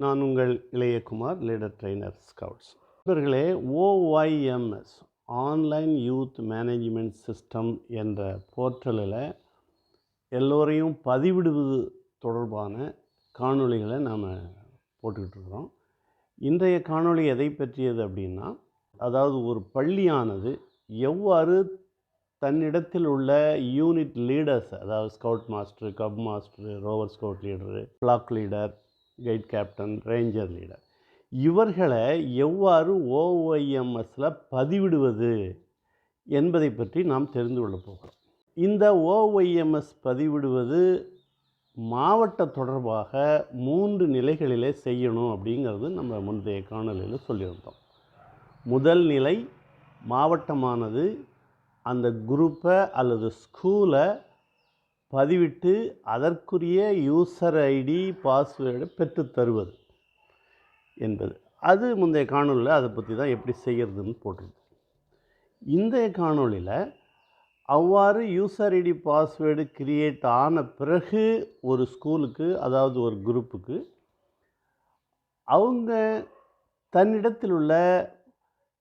நான் உங்கள் Ilayakumar leader trainer scouts நண்பர்களே OYMS online youth management system என்ற போர்ட்டலில் எல்லோரையும் பதிவிடுவது தொடர்பான காணொளிகளை நாம் போட்டுக்கிட்டு இருக்கிறோம். இன்றைய காணொளி எதை பற்றியது அப்படின்னா அதாவது ஒரு பள்ளியானது எவ்வாறு தன்னிடத்தில் உள்ள யூனிட் லீடர்ஸ் அதாவது scout master cub master rover scout leader block leader guide captain ranger leader இவர்களை எவ்வாறு ஓஒய்எம்எஸில் பதிவிடுவது என்பதை பற்றி நாம் தெரிந்து கொள்ளப் போகிறோம். இந்த ஓஒய்எம்எஸ் பதிவிடுவது மாவட்ட தொடர்பாக மூன்று நிலைகளிலே செய்யணும் அப்படிங்கிறது நம்ம முந்தைய காணொலியில் சொல்லியிருந்தோம். முதல் நிலை மாவட்டமானது அந்த குரூப்பை அல்லது ஸ்கூலை பதிவிட்டு அதற்குரிய யூசர் ஐடி பாஸ்வேர்டை பெற்று தருவது என்பது. அது முந்தைய காணொலியில் அதை பற்றி தான் எப்படி செய்கிறதுன்னு போட்டிருக்கு. இந்த காணொலியில் அவ்வாறு யூசர் ஐடி பாஸ்வேர்டு கிரியேட் ஆன பிறகு ஒரு ஸ்கூலுக்கு அதாவது ஒரு குரூப்புக்கு அவங்க தன்னிடத்தில் உள்ள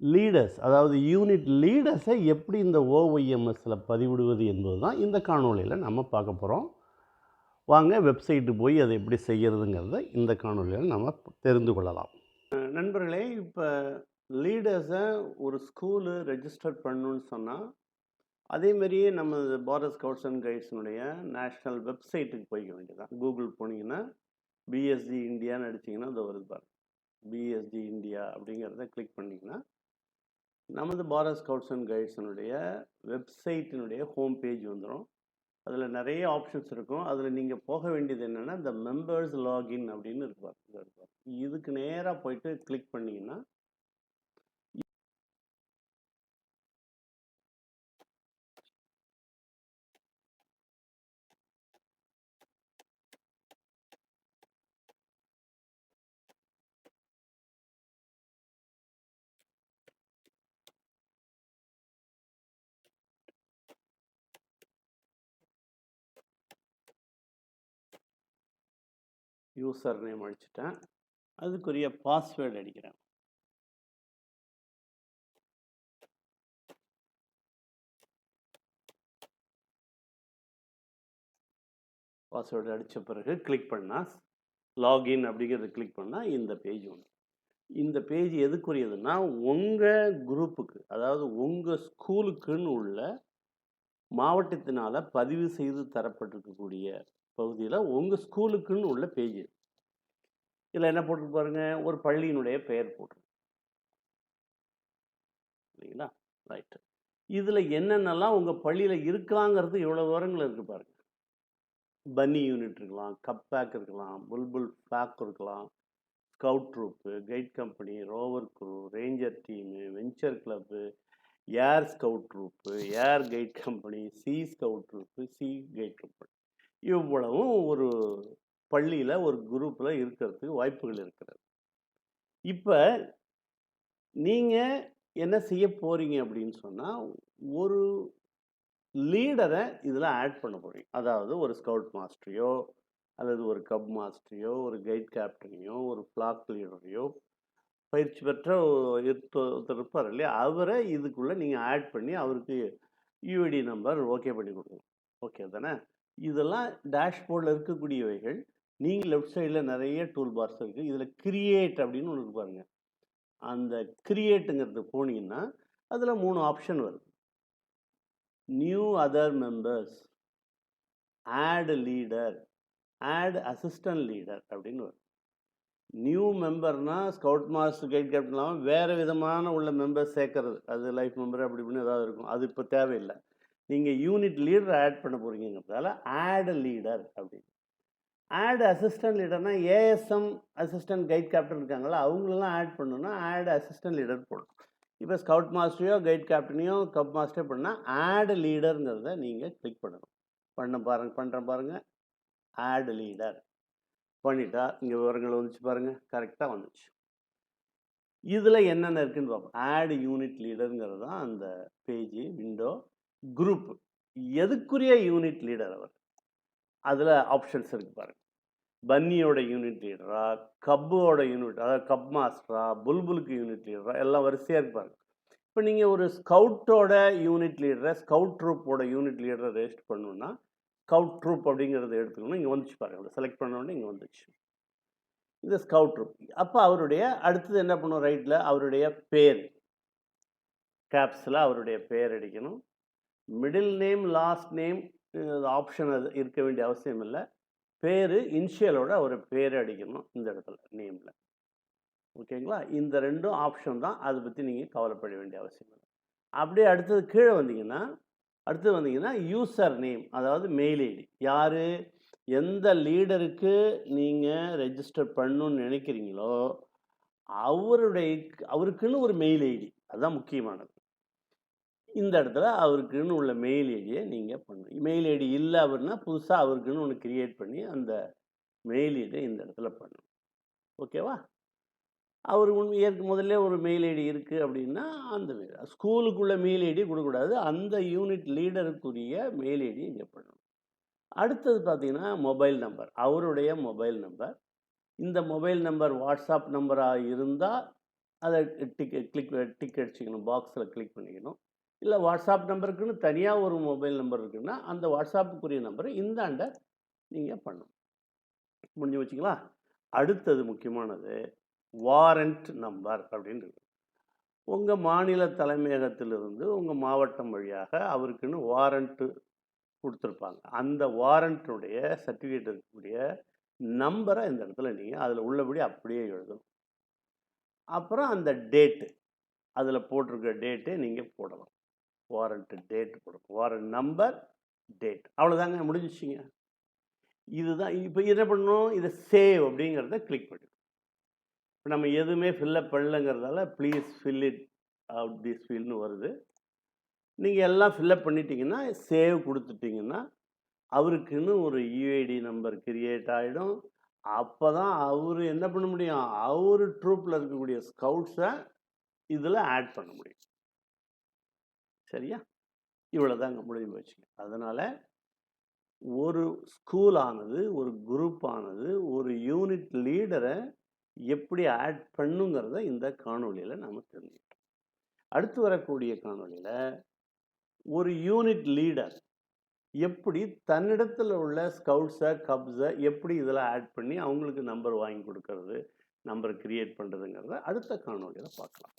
லீடர்ஸ் அதாவது யூனிட் லீடர்ஸை எப்படி இந்த ஓஒய்எம்எஸில் பதிவிடுவது என்பது தான் இந்த காணொலியில் நம்ம பார்க்க போகிறோம் வாங்க வெப்சைட்டு போய் அதை எப்படி செய்கிறதுங்கிறத இந்த காணொலியில் நம்ம தெரிந்து கொள்ளலாம். நண்பர்களே இப்போ லீடர்ஸை ஒரு ஸ்கூலு ரெஜிஸ்டர் பண்ணணுன்னு சொன்னால் அதேமாரியே நம்ம பாரத் ஸ்கவுட்ஸ் அண்ட் கைட்ஸினுடைய நேஷ்னல் வெப்சைட்டுக்கு போய்க்க வேண்டியதான் கூகுள் போனீங்கன்னா பிஎஸ்டி இந்தியான்னு அடிச்சிங்கன்னா அதை வருது பாருங்கள் பிஎஸ்டி இந்தியா அப்படிங்கிறத கிளிக் பண்ணிங்கன்னா நமது பாரத் ஸ்கவுட்ஸ் அண்ட் கைட்ஸினுடைய வெப்சைட்டினுடைய ஹோம் பேஜ் வந்துடும் அதில் நிறைய ஆப்ஷன்ஸ் இருக்கும். அதில் நீங்கள் போக வேண்டியது என்னென்னா இந்த மெம்பர்ஸ் லாகின் அப்படின்னு இருப்பார் இதுக்கு நேராக போயிட்டு கிளிக் பண்ணிங்கன்னா யூசர் நேம் அடிச்சிட்டேன். அதுக்குரிய பாஸ்வேர்டு அடிக்கிறேன். பாஸ்வேர்டு அடித்த பிறகு கிளிக் பண்ணால் லாகின் அப்படிங்கிறத கிளிக் பண்ணால் இந்த பேஜ் ஒன்று இந்த பேஜ் எதுக்குரியதுன்னா உங்கள் குரூப்புக்கு அதாவது உங்கள் ஸ்கூலுக்குன்னு உள்ள மாவட்டத்தினால் பதிவு செய்து தரப்பட்டிருக்கக்கூடிய பகுதியில் உங்கள் ஸ்கூலுக்குன்னு உள்ள பேஜ். இதில் என்ன போட்டு பாருங்க ஒரு பள்ளியினுடைய பெயர் போட்டு இல்லைங்களா? ரைட்டு இதில் என்னென்னலாம் உங்கள் பள்ளியில் இருக்கலாங்கிறது இவ்வளோ விவரங்கள் இருக்குது பாருங்க. பன்னி யூனிட் இருக்கலாம் கப் பேக் இருக்கலாம் புல்புல் பேக் இருக்கலாம் scout troop guide company rover crew ranger team venture club air scout troop air guide company sea scout troop sea guide company இவ்வளவும் ஒரு பள்ளியில் ஒரு குரூப்பில் இருக்கிறதுக்கு வாய்ப்புகள் இருக்கிறது. இப்போ நீங்கள் என்ன செய்ய போகிறீங்க அப்படின்னு சொன்னால் ஒரு லீடரை இதில் ஆட் பண்ண போகிறீங்க அதாவது ஒரு ஸ்கவுட் மாஸ்டரையோ அல்லது ஒரு கப் மாஸ்டரையோ ஒரு கைட் கேப்டனையோ ஒரு ஃப்ளாக் லீடரையோ பயிற்சி பெற்ற ஒருத்தர் இருப்பார் இல்லையா? அவரை இதுக்குள்ளே நீங்கள் ஆட் பண்ணி அவருக்கு யூஐடி நம்பர் ஓகே பண்ணி கொடுக்கணும் ஓகே தானே? இதெல்லாம் டேஷ்போர்டில் இருக்கக்கூடியவைகள். நீங்கள் லெஃப்ட் சைடில் நிறைய டூல் பார்ஸ் இருக்குது இதில் கிரியேட் அப்படின்னு ஒன்று பாருங்க. அந்த கிரியேட்டுங்கிறது போனீங்கன்னா அதில் மூணு ஆப்ஷன் வருது. New other members add leader add assistant leader அப்படின்னு வரும் நியூ மெம்பர்னால் ஸ்கவுட் மாஸ்டர் கைட் கேப்டன் இல்லாமல் வேறு விதமான உள்ள மெம்பர்ஸ் சேர்க்கறது. அது லைஃப் மெம்பர் அப்படி இப்படின்னு ஏதாவது இருக்கும். அது இப்போ தேவையில்லை. நீங்கள் யூனிட் லீடர் ஆட் பண்ண போகிறீங்கிறதால ஆட் லீடர் அப்படின்னு. ஆட் அசிஸ்டன்ட் லீடர்னா ஏஎஸ்எம் அசிஸ்டன்ட் கைட் கேப்டன் இருக்காங்களா அவங்களெல்லாம் ஆட் பண்ணணும்னா ஆட் அசிஸ்டன்ட் லீடர் போடணும். இப்போ ஸ்கவுட் மாஸ்டரையோ கைட் கேப்டனையோ கப் மாஸ்டரோ பண்ணால் ஆட் லீடருங்கிறத நீங்கள் கிளிக் பண்ணணும். பண்ண பாருங்க பண்ணுறேன் பாருங்கள் ஆட் லீடர் பண்ணிட்டா இங்கே விவரங்கள் வந்துச்சு பாருங்கள் கரெக்டாக வந்துச்சு. இதில் என்னென்ன இருக்குன்னு பார்ப்போம். ஆட் யூனிட் லீடருங்கிறது தான் அந்த பேஜ் விண்டோ குரூப் எதுக்குரிய யூனிட் லீடர் அவர்? அதில் ஆப்ஷன்ஸ் இருக்கு பாருங்க. பன்னியோட யூனிட் லீடரா கப்போட யூனிட் அதாவது கப் மாஸ்டரா புல்புலுக்கு யூனிட் லீடரா எல்லாம் வரிசையாக இருப்பாங்க இப்போ நீங்கள் ஒரு ஸ்கவுட்டோட யூனிட் லீடரை ஸ்கவுட் ட்ரூப்போட யூனிட் லீடரை ரெஜிஸ்டர் பண்ணணுன்னா ஸ்கவுட் ட்ரூப் அப்படிங்கிறத எடுத்துக்கணும் இங்கே வந்துச்சு பாருங்க. செலக்ட் பண்ண உடனே இங்கே வந்துச்சு. இந்த ஸ்கவுட் ட்ரூப் அப்போ அவருடைய அடுத்தது என்ன பண்ணும்? ரைட்டில் அவருடைய பேர். கேப்ஸில் அவருடைய பேர் அடிக்கணும். Middle name last name option அது இருக்க வேண்டிய அவசியம் இல்லை. பேர் இனிஷியலோட ஒரு பேர் அடிக்கணும் இந்த இடத்துல நேமில் ஓகேங்களா இந்த ரெண்டும் ஆப்ஷன் தான். அதை பற்றி நீங்கள் கவலைப்பட வேண்டிய அவசியம் இல்லை. அப்படியே அடுத்தது கீழே வந்தீங்கன்னா அடுத்தது வந்தீங்கன்னா யூசர் நேம் அதாவது மெயில் ஐடி யார்? எந்த லீடருக்கு நீங்கள் ரெஜிஸ்டர் பண்ணணும்னு நினைக்கிறீங்களோ அவருடைய அவருக்குன்னு ஒரு மெயில் ஐடி அதுதான் முக்கியமானது. இந்த இடத்துல அவருக்குன்னு உள்ள மெயில் ஐடியை நீங்கள் பண்ணணும் மெயில் ஐடி இல்லை அப்படின்னா புதுசாக அவருக்குன்னு ஒன்று கிரியேட் பண்ணி அந்த மெயில் ஐடியை இந்த இடத்துல பண்ணணும் ஓகேவா? அவர் உண்மை ஏற்கு முதல்ல ஒரு மெயில் ஐடி இருக்குது அப்படின்னா அந்த ஸ்கூலுக்குள்ள மெயில் ஐடி கொடுக்கக்கூடாது. அந்த யூனிட் லீடருக்குரிய மெயில் ஐடி இங்கே பண்ணணும். அடுத்தது பார்த்திங்கன்னா மொபைல் நம்பர் அவருடைய மொபைல் நம்பர் இந்த மொபைல் நம்பர் வாட்ஸ்அப் நம்பராக இருந்தால் அதை டிக்கெட் கிளிக் டிக்கெட் அடிச்சிக்கணும் பாக்ஸில் கிளிக் பண்ணிக்கணும். இல்லை வாட்ஸ்அப் நம்பருக்குன்னு தனியாக ஒரு மொபைல் நம்பர் இருக்குன்னா அந்த வாட்ஸ்அப்புக்குரிய நம்பரை இந்தாண்ட நீங்கள் பண்ணணும் முடிஞ்சு வச்சுங்களா அடுத்தது முக்கியமானது வாரண்ட் நம்பர் அப்படின்றது உங்கள் மாநில தலைமையகத்திலிருந்து உங்கள் மாவட்டம் வழியாக அவருக்குன்னு வாரண்ட்டு கொடுத்துருப்பாங்க. அந்த வாரண்ட்டுடைய சர்டிஃபிகேட் இருக்கக்கூடிய நம்பரை இந்த இடத்துல நீங்கள் அதில் உள்ளபடி அப்படியே எழுதணும். அப்புறம் அந்த டேட்டு அதில் போட்டிருக்க டேட்டே நீங்கள் போடலாம். வாரண்ட்டு டேட் கொடுக்கும் வாரண்ட் நம்பர் டேட் அவ்வளோதாங்க முடிஞ்சிச்சிங்க. இதுதான் இப்போ என்ன பண்ணணும்? இதை சேவ் அப்படிங்கிறத கிளிக் பண்ணி இப்போ நம்ம எதுவுமே fill up பண்ணலங்கிறதால please fill it out this ஃபீல்னு வருது. நீங்கள் எல்லாம் ஃபில்லப் பண்ணிட்டீங்கன்னா சேவ் கொடுத்துட்டிங்கன்னா அவருக்குன்னு ஒரு யூஐடி நம்பர் கிரியேட் ஆகிடும் அப்போ தான் அவர் என்ன பண்ண முடியும்? அவர் ட்ரூப்பில் இருக்கக்கூடிய ஸ்கவுட்ஸை இதில் ஆட் பண்ண முடியும். சரியா? இவ்வளோதாங்க முடிஞ்சு போச்சு அதனால் ஒரு ஸ்கூல் ஆனது ஒரு குரூப் ஆனது ஒரு யூனிட் லீடரை எப்படி ஆட் பண்ணுங்கிறத இந்த காணொலியில் நாம் தெரிஞ்சுக்கிட்டோம். அடுத்து வரக்கூடிய காணொலியில் ஒரு யூனிட் லீடர் எப்படி தன்னிடத்தில் உள்ள ஸ்கவுட்ஸை கப்ஸை எப்படி இதில் ஆட் பண்ணி அவங்களுக்கு நம்பர் வாங்கி கொடுக்கறது நம்பர் கிரியேட் பண்ணுறதுங்கிறத அடுத்த காணொலியில் பார்க்கலாம்.